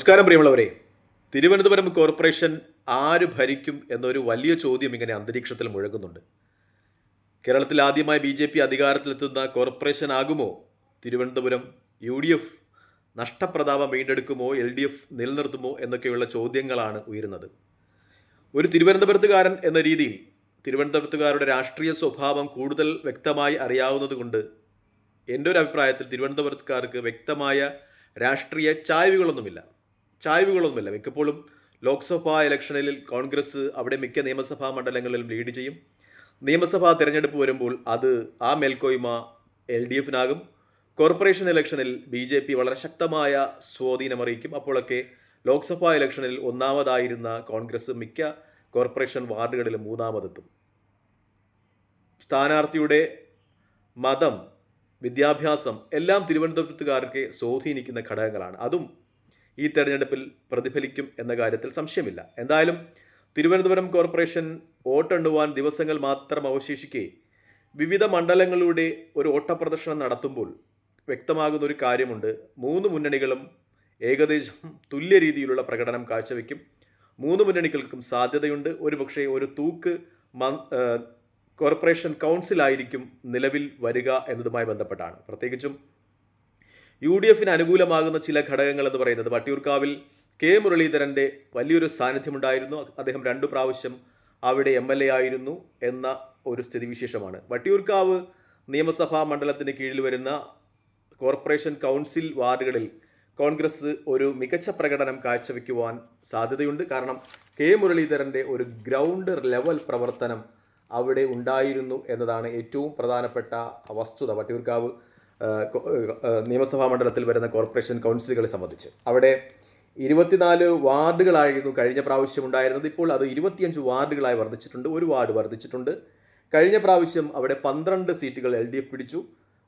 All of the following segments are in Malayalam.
നമസ്കാരം പ്രിയമുള്ളവരെ. തിരുവനന്തപുരം കോർപ്പറേഷൻ ആര് ഭരിക്കും എന്നൊരു വലിയ ചോദ്യം ഇങ്ങനെ അന്തരീക്ഷത്തിൽ മുഴങ്ങുന്നുണ്ട് കേരളത്തിൽ ആദ്യമായി ബി ജെ പി അധികാരത്തിലെത്തുന്ന കോർപ്പറേഷൻ ആകുമോ? തിരുവനന്തപുരം യു ഡി എഫ് നഷ്ടപ്രതാപം വീണ്ടെടുക്കുമോ? എൽ ഡി എഫ് നിലനിർത്തുമോ? എന്നൊക്കെയുള്ള ചോദ്യങ്ങളാണ് ഉയരുന്നത്. ഒരു തിരുവനന്തപുരത്തുകാരൻ എന്ന രീതിയിൽ തിരുവനന്തപുരത്തുകാരുടെ രാഷ്ട്രീയ സ്വഭാവം കൂടുതൽ വ്യക്തമായി അറിയാവുന്നതുകൊണ്ട് എന്റെ ഒരു അഭിപ്രായത്തിൽ തിരുവനന്തപുരത്തുകാർക്ക് വ്യക്തമായ രാഷ്ട്രീയ ചായ്വുകളൊന്നുമില്ല. ചായ്വുകളൊന്നുമില്ല. മിക്കപ്പോഴും ലോക്സഭാ ഇലക്ഷനിൽ കോൺഗ്രസ് അവിടെ മിക്ക നിയമസഭാ മണ്ഡലങ്ങളിലും ലീഡ് ചെയ്യും. നിയമസഭാ തിരഞ്ഞെടുപ്പ് വരുമ്പോൾ അത് ആ മേൽക്കോയ്മ എൽ ഡി എഫിനാകും. കോർപ്പറേഷൻ ഇലക്ഷനിൽ ബി ജെ പി വളരെ ശക്തമായ സ്വാധീനം അറിയിക്കും. അപ്പോഴൊക്കെ ലോക്സഭാ ഇലക്ഷനിൽ ഒന്നാമതായിരുന്ന കോൺഗ്രസ് മിക്ക കോർപ്പറേഷൻ വാർഡുകളിലും മൂന്നാമതെത്തും. സ്ഥാനാർത്ഥിയുടെ മതം വിദ്യാഭ്യാസം എല്ലാം തിരുവനന്തപുരത്തുകാർക്ക് സ്വാധീനിക്കുന്ന ഘടകങ്ങളാണ്. അതും ഈ തെരഞ്ഞെടുപ്പിൽ പ്രതിഫലിക്കും എന്ന കാര്യത്തിൽ സംശയമില്ല. എന്തായാലും തിരുവനന്തപുരം കോർപ്പറേഷൻ വോട്ടെണ്ണുവാൻ ദിവസങ്ങൾ മാത്രം അവശേഷിക്കെ വിവിധ മണ്ഡലങ്ങളിലൂടെ ഒരു ഓട്ടപ്രദർശനം നടത്തുമ്പോൾ വ്യക്തമാകുന്ന ഒരു കാര്യമുണ്ട്. മൂന്ന് മുന്നണികളും ഏകദേശം തുല്യ രീതിയിലുള്ള പ്രകടനം കാഴ്ചവെക്കും. മൂന്ന് മുന്നണികൾക്കും സാധ്യതയുണ്ട്. ഒരുപക്ഷെ ഒരു തൂക്ക് കോർപ്പറേഷൻ കൗൺസിലായിരിക്കും നിലവിൽ വരിക എന്നതുമായി ബന്ധപ്പെട്ടാണ്. പ്രത്യേകിച്ചും യു ഡി എഫിന് അനുകൂലമാകുന്ന ചില ഘടകങ്ങൾ എന്ന് പറയുന്നത് വട്ടിയൂർക്കാവിൽ കെ മുരളീധരന്റെ വലിയൊരു സാന്നിധ്യമുണ്ടായിരുന്നു. അദ്ദേഹം രണ്ടു പ്രാവശ്യം അവിടെ എം എൽ എ ആയിരുന്നു എന്ന ഒരു സ്ഥിതിവിശേഷമാണ്. വട്ടിയൂർക്കാവ് നിയമസഭാ മണ്ഡലത്തിന് കീഴിൽ വരുന്ന കോർപ്പറേഷൻ കൗൺസിൽ വാർഡുകളിൽ കോൺഗ്രസ് ഒരു മികച്ച പ്രകടനം കാഴ്ചവെക്കുവാൻ സാധ്യതയുണ്ട്. കാരണം കെ മുരളീധരന്റെ ഒരു ഗ്രൗണ്ട് ലെവൽ പ്രവർത്തനം അവിടെ ഉണ്ടായിരുന്നു എന്നതാണ് ഏറ്റവും പ്രധാനപ്പെട്ട വസ്തുത വട്ടിയൂർക്കാവ്. നിയമസഭാ മണ്ഡലത്തിൽ വരുന്ന കോർപ്പറേഷൻ കൗൺസിലുകളെ സംബന്ധിച്ച്. അവിടെ ഇരുപത്തിനാല് വാർഡുകളായിരുന്നു കഴിഞ്ഞ പ്രാവശ്യം ഉണ്ടായിരുന്നത്. ഇപ്പോൾ അത് ഇരുപത്തിയഞ്ച് വാർഡുകളായി വർദ്ധിച്ചിട്ടുണ്ട്. ഒരു വാർഡ് വർദ്ധിച്ചിട്ടുണ്ട്. കഴിഞ്ഞ പ്രാവശ്യം അവിടെ പന്ത്രണ്ട് സീറ്റുകൾ എൽ ഡി എഫ് പിടിച്ചു.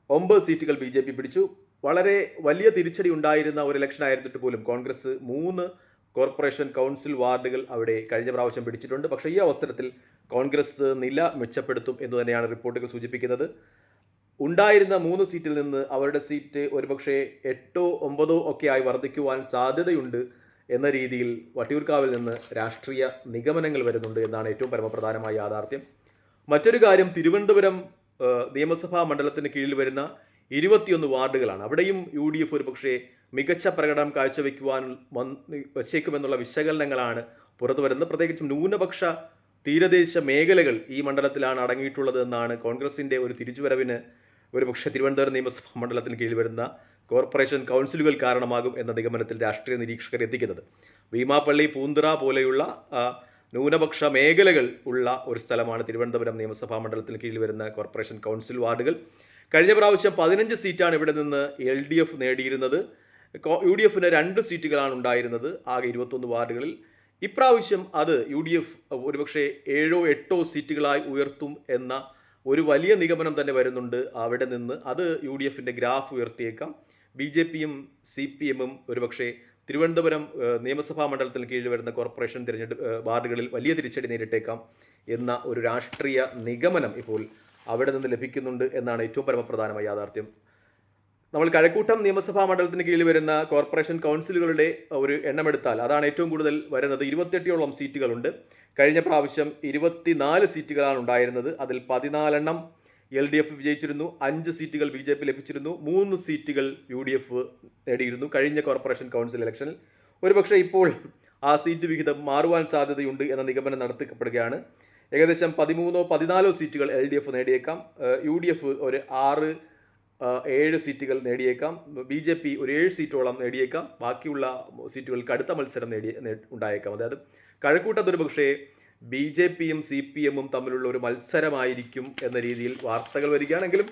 ഒമ്പത് സീറ്റുകൾ ബി ജെ പി പിടിച്ചു. വളരെ വലിയ തിരിച്ചടി ഉണ്ടായിരുന്ന ഒരു ഇലക്ഷൻ ആയിരുന്നിട്ട് പോലും കോൺഗ്രസ് മൂന്ന് കോർപ്പറേഷൻ കൗൺസിൽ വാർഡുകൾ അവിടെ കഴിഞ്ഞ പ്രാവശ്യം പിടിച്ചിട്ടുണ്ട്. പക്ഷേ ഈ അവസരത്തിൽ കോൺഗ്രസ് നില മെച്ചപ്പെടുത്തും എന്ന് തന്നെയാണ് റിപ്പോർട്ടുകൾ സൂചിപ്പിക്കുന്നത്. ഉണ്ടായിരുന്ന മൂന്ന് സീറ്റിൽ നിന്ന് അവരുടെ സീറ്റ് ഒരുപക്ഷെ എട്ടോ ഒമ്പതോ ഒക്കെ ആയി വർദ്ധിക്കുവാൻ സാധ്യതയുണ്ട് എന്ന രീതിയിൽ വട്ടിയൂർക്കാവിൽ നിന്ന് രാഷ്ട്രീയ നിഗമനങ്ങൾ വരുന്നുണ്ട് എന്നാണ് ഏറ്റവും പരമപ്രധാനമായ യാഥാർത്ഥ്യം. മറ്റൊരു കാര്യം തിരുവനന്തപുരം നിയമസഭാ മണ്ഡലത്തിന് കീഴിൽ വരുന്ന ഇരുപത്തിയൊന്ന് വാർഡുകളാണ്. അവിടെയും യു ഡി എഫ് ഒരുപക്ഷെ മികച്ച പ്രകടനം കാഴ്ചവെക്കുവാൻ വന്ന് വച്ചേക്കുമെന്നുള്ള വിശകലനങ്ങളാണ് പുറത്തു വരുന്നത്. പ്രത്യേകിച്ചും ന്യൂനപക്ഷ തീരദേശ മേഖലകൾ ഈ മണ്ഡലത്തിലാണ് അടങ്ങിയിട്ടുള്ളത് എന്നാണ് കോൺഗ്രസിന്റെ ഒരു തിരിച്ചുവരവിന് ഒരുപക്ഷെ തിരുവനന്തപുരം നിയമസഭാ മണ്ഡലത്തിന് കീഴിൽ വരുന്ന കോർപ്പറേഷൻ കൗൺസിലുകൾ കാരണമാകും എന്ന നിഗമനത്തിൽ രാഷ്ട്രീയ നിരീക്ഷകർ എത്തിക്കുന്നത്. ഭീമാപ്പള്ളി പൂന്തുറ പോലെയുള്ള ന്യൂനപക്ഷ മേഖലകൾ ഉള്ള ഒരു സ്ഥലമാണ് തിരുവനന്തപുരം നിയമസഭാ മണ്ഡലത്തിന് കീഴിൽ വരുന്ന കോർപ്പറേഷൻ കൗൺസിൽ വാർഡുകൾ. കഴിഞ്ഞ പ്രാവശ്യം പതിനഞ്ച് സീറ്റാണ് ഇവിടെ നിന്ന് എൽ ഡി എഫ് നേടിയിരുന്നത്. യു ഡി എഫിന് രണ്ട് സീറ്റുകളാണ് ഉണ്ടായിരുന്നത്. ആകെ ഇരുപത്തൊന്ന് വാർഡുകളിൽ. ഇപ്രാവശ്യം അത് യു ഡി എഫ് ഒരുപക്ഷെ ഏഴോ എട്ടോ സീറ്റുകളായി ഉയർത്തും എന്ന ഒരു വലിയ നിഗമനം തന്നെ വരുന്നുണ്ട് അവിടെ നിന്ന്. അത് യു ഡി എഫിന്റെ ഗ്രാഫ് ഉയർത്തിയേക്കാം. ബി ജെ പിയും സി പി എമ്മും ഒരുപക്ഷെ തിരുവനന്തപുരം നിയമസഭാ മണ്ഡലത്തിന് കീഴിൽ വരുന്ന കോർപ്പറേഷൻ തിരഞ്ഞെടുപ്പ് വാർഡുകളിൽ വലിയ തിരിച്ചടി നേരിട്ടേക്കാം എന്ന ഒരു രാഷ്ട്രീയ നിഗമനം ഇപ്പോൾ അവിടെ നിന്ന് ലഭിക്കുന്നുണ്ട് എന്നാണ് ഏറ്റവും പരമപ്രധാനമായ യാഥാർത്ഥ്യം. നമ്മൾ കഴക്കൂട്ടം നിയമസഭാ മണ്ഡലത്തിന് കീഴിൽ വരുന്ന കോർപ്പറേഷൻ കൗൺസിലുകളുടെ ഒരു എണ്ണമെടുത്താൽ അതാണ് ഏറ്റവും കൂടുതൽ വരുന്നത്. ഇരുപത്തെട്ടോളം സീറ്റുകളുണ്ട്. കഴിഞ്ഞ പ്രാവശ്യം ഇരുപത്തിനാല് സീറ്റുകളാണ് ഉണ്ടായിരുന്നത്. അതിൽ പതിനാലെണ്ണം എൽ ഡി എഫ് വിജയിച്ചിരുന്നു. അഞ്ച് സീറ്റുകൾ ബി ജെ പി ലഭിച്ചിരുന്നു. മൂന്ന് സീറ്റുകൾ യു ഡി എഫ് നേടിയിരുന്നു കഴിഞ്ഞ കോർപ്പറേഷൻ കൗൺസിൽ ഇലക്ഷനിൽ. ഒരുപക്ഷെ ഇപ്പോൾ ആ സീറ്റ് വിഹിതം മാറുവാൻ സാധ്യതയുണ്ട് എന്ന നിഗമനം നടത്തപ്പെടുകയാണ് ഏകദേശം പതിമൂന്നോ പതിനാലോ സീറ്റുകൾ എൽ ഡി എഫ് നേടിയേക്കാം. യു ഡി എഫ് ഒരു ആറ് ഏഴ് സീറ്റുകൾ നേടിയേക്കാം. ബി ജെ പി ഒരു ഏഴ് സീറ്റോളം നേടിയേക്കാം. ബാക്കിയുള്ള സീറ്റുകൾക്ക് അടുത്ത മത്സരം നേടി ഉണ്ടായേക്കാം. അതായത് കഴക്കൂട്ടത്തൊരു പക്ഷേ ബി ജെ പിയും സി പി എമ്മും തമ്മിലുള്ള ഒരു മത്സരമായിരിക്കും എന്ന രീതിയിൽ വാർത്തകൾ വരികയാണെങ്കിലും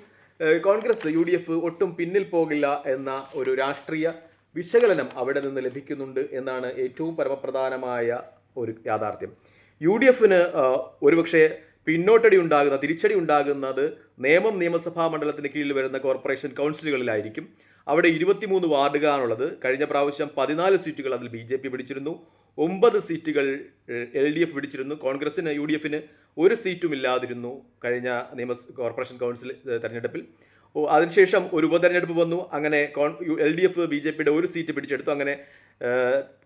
കോൺഗ്രസ് യു ഡി എഫ് ഒട്ടും പിന്നിൽ പോകില്ല എന്ന ഒരു രാഷ്ട്രീയ വിശകലനം അവിടെ നിന്ന് ലഭിക്കുന്നുണ്ട് എന്നാണ് ഏറ്റവും പരമപ്രധാനമായ ഒരു യാഥാർത്ഥ്യം. യു ഡി എഫിന് ഒരുപക്ഷെ പിന്നോട്ടടി ഉണ്ടാകുന്ന തിരിച്ചടി ഉണ്ടാകുന്നത് നേമം നിയമസഭാ മണ്ഡലത്തിന് കീഴിൽ വരുന്ന കോർപ്പറേഷൻ കൗൺസിലുകളിലായിരിക്കും. അവിടെ ഇരുപത്തിമൂന്ന് വാർഡുകളാണുള്ളത്. കഴിഞ്ഞ പ്രാവശ്യം പതിനാല് സീറ്റുകൾ അതിൽ ബി ജെ പി പിടിച്ചിരുന്നു. ഒമ്പത് സീറ്റുകൾ എൽ ഡി എഫ് പിടിച്ചിരുന്നു. കോൺഗ്രസിന് യു ഡി എഫിന് ഒരു സീറ്റും ഇല്ലാതിരുന്നു കഴിഞ്ഞ നിയമ കോർപ്പറേഷൻ കൗൺസിൽ തെരഞ്ഞെടുപ്പിൽ. അതിനുശേഷം ഒരു ഉപതെരഞ്ഞെടുപ്പ് വന്നു. അങ്ങനെ L D F B J പിയുടെ ഒരു സീറ്റ് പിടിച്ചെടുത്തു. അങ്ങനെ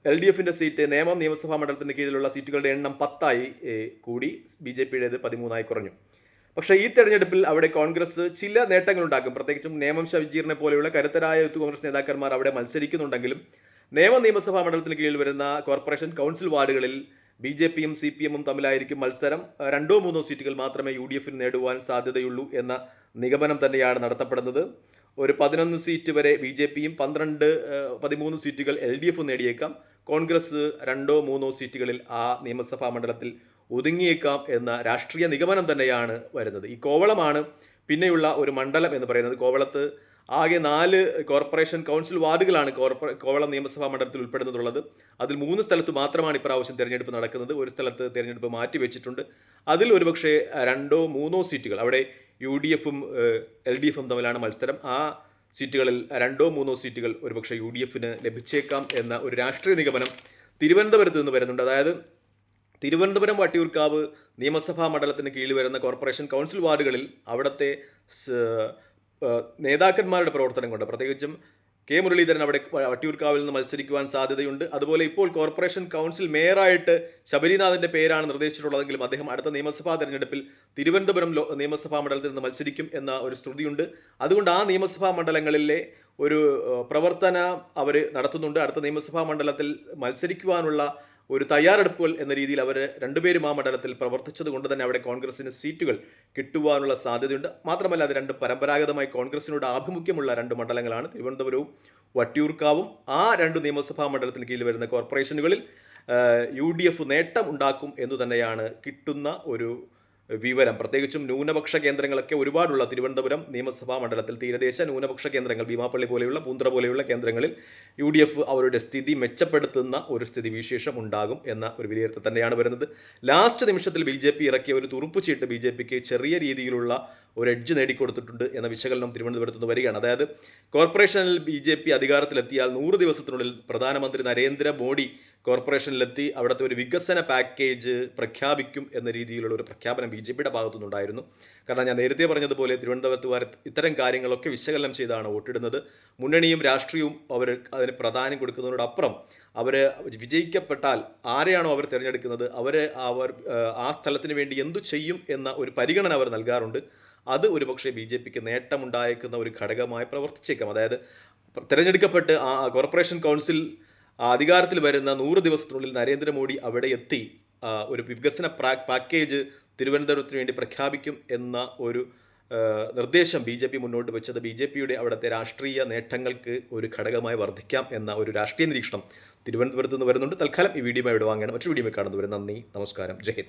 എൽ ഡി എഫിന്റെ സീറ്റ് നേമം നിയമസഭാ മണ്ഡലത്തിന് കീഴിലുള്ള സീറ്റുകളുടെ എണ്ണം പത്തായി കൂടി. ബി ജെ പിയുടേത് പതിമൂന്നായി കുറഞ്ഞു. പക്ഷേ ഈ തെരഞ്ഞെടുപ്പിൽ അവിടെ കോൺഗ്രസ് ചില നേട്ടങ്ങളുണ്ടാക്കും. പ്രത്യേകിച്ചും നേമം ഷവിജീറിനെ പോലെയുള്ള കരുത്തരായ യൂത്ത് കോൺഗ്രസ് നേതാക്കന്മാർ അവിടെ മത്സരിക്കുന്നുണ്ടെങ്കിലും നേമ നിയമസഭാ മണ്ഡലത്തിന് കീഴിൽ വരുന്ന കോർപ്പറേഷൻ കൗൺസിൽ വാർഡുകളിൽ ബി ജെ പിയും സി പി എമ്മും തമ്മിലായിരിക്കും മത്സരം. രണ്ടോ മൂന്നോ സീറ്റുകൾ മാത്രമേ യു ഡി എഫിന് നേടുവാൻ സാധ്യതയുള്ളൂ എന്ന നിഗമനം തന്നെയാണ് നടത്തപ്പെടുന്നത്. ഒരു പതിനൊന്ന് സീറ്റ് വരെ ബി ജെ പിയും പന്ത്രണ്ട് പതിമൂന്ന് സീറ്റുകൾ എൽ ഡി എഫും നേടിയേക്കാം. കോൺഗ്രസ് രണ്ടോ മൂന്നോ സീറ്റുകളിൽ ആ നിയമസഭാ മണ്ഡലത്തിൽ ഒതുങ്ങിയേക്കാം എന്ന രാഷ്ട്രീയ നിഗമനം തന്നെയാണ് വരുന്നത്. ഈ കോവളമാണ് പിന്നെയുള്ള ഒരു മണ്ഡലം എന്ന് പറയുന്നത്. കോവളത്ത് ആകെ നാല് കോർപ്പറേഷൻ കൗൺസിൽ വാർഡുകളാണ് കോവളം നിയമസഭാ മണ്ഡലത്തിൽ ഉൾപ്പെടുന്നതുള്ളത്. അതിൽ മൂന്ന് സ്ഥലത്ത് മാത്രമാണ് ഇപ്രാവശ്യം തിരഞ്ഞെടുപ്പ് നടക്കുന്നത്. ഒരു സ്ഥലത്ത് തിരഞ്ഞെടുപ്പ് മാറ്റിവെച്ചിട്ടുണ്ട്. അതിൽ ഒരുപക്ഷെ രണ്ടോ മൂന്നോ സീറ്റുകൾ അവിടെ യു ഡി എഫും എൽ ഡി എഫും തമ്മിലാണ് മത്സരം. ആ സീറ്റുകളിൽ രണ്ടോ മൂന്നോ സീറ്റുകൾ ഒരുപക്ഷെ യു ഡി എഫിന് ലഭിച്ചേക്കാം എന്ന ഒരു രാഷ്ട്രീയ നിഗമനം തിരുവനന്തപുരത്ത് നിന്ന് വരുന്നുണ്ട്. അതായത് തിരുവനന്തപുരം വട്ടിയൂർക്കാവ് നിയമസഭാ മണ്ഡലത്തിന് കീഴിൽ വരുന്ന കോർപ്പറേഷൻ കൗൺസിൽ വാർഡുകളിൽ അവിടുത്തെ നേതാക്കന്മാരുടെ പ്രവർത്തനം കൊണ്ട് പ്രത്യേകിച്ചും കെ മുരളീധരൻ അവിടെ വട്ടിയൂർക്കാവിൽ നിന്ന് മത്സരിക്കുവാൻ സാധ്യതയുണ്ട്. അതുപോലെ ഇപ്പോൾ കോർപ്പറേഷൻ കൗൺസിൽ മേയറായിട്ട് ശബരിനാഥിന്റെ പേരാണ് നിർദ്ദേശിച്ചിട്ടുള്ളതെങ്കിലും അദ്ദേഹം അടുത്ത നിയമസഭാ തെരഞ്ഞെടുപ്പിൽ തിരുവനന്തപുരം നിയമസഭാ മണ്ഡലത്തിൽ നിന്ന് മത്സരിക്കും എന്ന ഒരു ശ്രുതിയുണ്ട്. അതുകൊണ്ട് ആ നിയമസഭാ മണ്ഡലങ്ങളിലെ ഒരു പ്രവർത്തന അവർ നടത്തുന്നുണ്ട്. അടുത്ത നിയമസഭാ മണ്ഡലത്തിൽ മത്സരിക്കുവാനുള്ള ഒരു തയ്യാറെടുപ്പുകൾ എന്ന രീതിയിൽ അവർ രണ്ടുപേരും ആ മണ്ഡലത്തിൽ പ്രവർത്തിച്ചത് കൊണ്ട് തന്നെ അവിടെ കോൺഗ്രസിന് സീറ്റുകൾ കിട്ടുവാനുള്ള സാധ്യതയുണ്ട്. മാത്രമല്ല അത് രണ്ട് പരമ്പരാഗതമായി കോൺഗ്രസിനോട് ആഭിമുഖ്യമുള്ള രണ്ട് മണ്ഡലങ്ങളാണ്. തിരുവനന്തപുരവും വട്ടിയൂർക്കാവും. ആ രണ്ട് നിയമസഭാ മണ്ഡലത്തിന് കീഴിൽ വരുന്ന കോർപ്പറേഷനുകളിൽ യു ഡി എഫ് നേട്ടം ഉണ്ടാക്കും എന്ന് തന്നെയാണ് കിട്ടുന്ന ഒരു വിവരം. പ്രത്യേകിച്ചും ന്യൂനപക്ഷ കേന്ദ്രങ്ങളൊക്കെ ഒരുപാടുള്ള തിരുവനന്തപുരം നിയമസഭാ മണ്ഡലത്തിൽ തീരദേശ ന്യൂനപക്ഷ കേന്ദ്രങ്ങൾ ഭീമാപ്പള്ളി പോലെയുള്ള പൂന്തറ പോലെയുള്ള കേന്ദ്രങ്ങളിൽ യു ഡി എഫ് അവരുടെ സ്ഥിതി മെച്ചപ്പെടുത്തുന്ന ഒരു സ്ഥിതി വിശേഷം ഉണ്ടാകും എന്ന ഒരു വിലയിരുത്തൽ തന്നെയാണ് വരുന്നത്. ലാസ്റ്റ് നിമിഷത്തിൽ ബി ജെ പി ഇറക്കിയ ഒരു തുറുപ്പ് ചീട്ട് ബി ജെ പിക്ക് ചെറിയ രീതിയിലുള്ള ഒരു എഡ്ജ് നേടിക്കൊടുത്തിട്ടുണ്ട് എന്ന വിശകലനം തിരുവനന്തപുരത്ത് നിന്ന് വരികയാണ്. അതായത് കോർപ്പറേഷനിൽ ബി ജെ പി അധികാരത്തിലെത്തിയാൽ നൂറ് ദിവസത്തിനുള്ളിൽ പ്രധാനമന്ത്രി നരേന്ദ്ര മോഡി കോർപ്പറേഷനിലെത്തി അവിടുത്തെ ഒരു വികസന പാക്കേജ് പ്രഖ്യാപിക്കും എന്ന രീതിയിലുള്ള ഒരു പ്രഖ്യാപനം ബി ജെ പിയുടെ ഭാഗത്തുനിന്നുണ്ടായിരുന്നു. കാരണം ഞാൻ നേരത്തെ പറഞ്ഞതുപോലെ തിരുവനന്തപുരത്തുകാർ ഇത്തരം കാര്യങ്ങളൊക്കെ വിശകലനം ചെയ്താണ് വോട്ടിടുന്നത്. മുന്നണിയും രാഷ്ട്രീയവും അവർ അതിന് പ്രാധാന്യം കൊടുക്കുന്നതിനോടപ്പുറം അവർ വിജയിക്കപ്പെട്ടാൽ ആരെയാണോ അവർ തിരഞ്ഞെടുക്കുന്നത് അവർ അവർ ആ സ്ഥലത്തിന് വേണ്ടി എന്തു ചെയ്യും എന്ന ഒരു പരിഗണന അവർ നൽകാറുണ്ട്. അത് ഒരുപക്ഷെ ബി ജെ പിക്ക് നേട്ടമുണ്ടായേക്കുന്ന ഒരു ഘടകമായി പ്രവർത്തിച്ചേക്കാം. അതായത് തിരഞ്ഞെടുക്കപ്പെട്ട് ആ കോർപ്പറേഷൻ കൗൺസിൽ അധികാരത്തിൽ വരുന്ന നൂറ് ദിവസത്തിനുള്ളിൽ നരേന്ദ്രമോദി അവിടെ എത്തി ഒരു വികസന പാക്കേജ് തിരുവനന്തപുരത്തിന് വേണ്ടി പ്രഖ്യാപിക്കും എന്ന ഒരു നിർദ്ദേശം ബി ജെ പി മുന്നോട്ട് വെച്ചത് ബി ജെ പിയുടെ അവിടുത്തെ രാഷ്ട്രീയ നേട്ടങ്ങൾക്ക് ഒരു ഘടകമായി വർദ്ധിക്കാം എന്ന ഒരു രാഷ്ട്രീയ നിരീക്ഷണം തിരുവനന്തപുരത്ത് നിന്ന് വരുന്നുണ്ട്. തൽക്കാലം ഈ വീഡിയോ ഇവിടെ വാങ്ങണം മറ്റൊരു വീഡിയോ കാണുന്നവരെ നന്ദി നമസ്കാരം ജയ്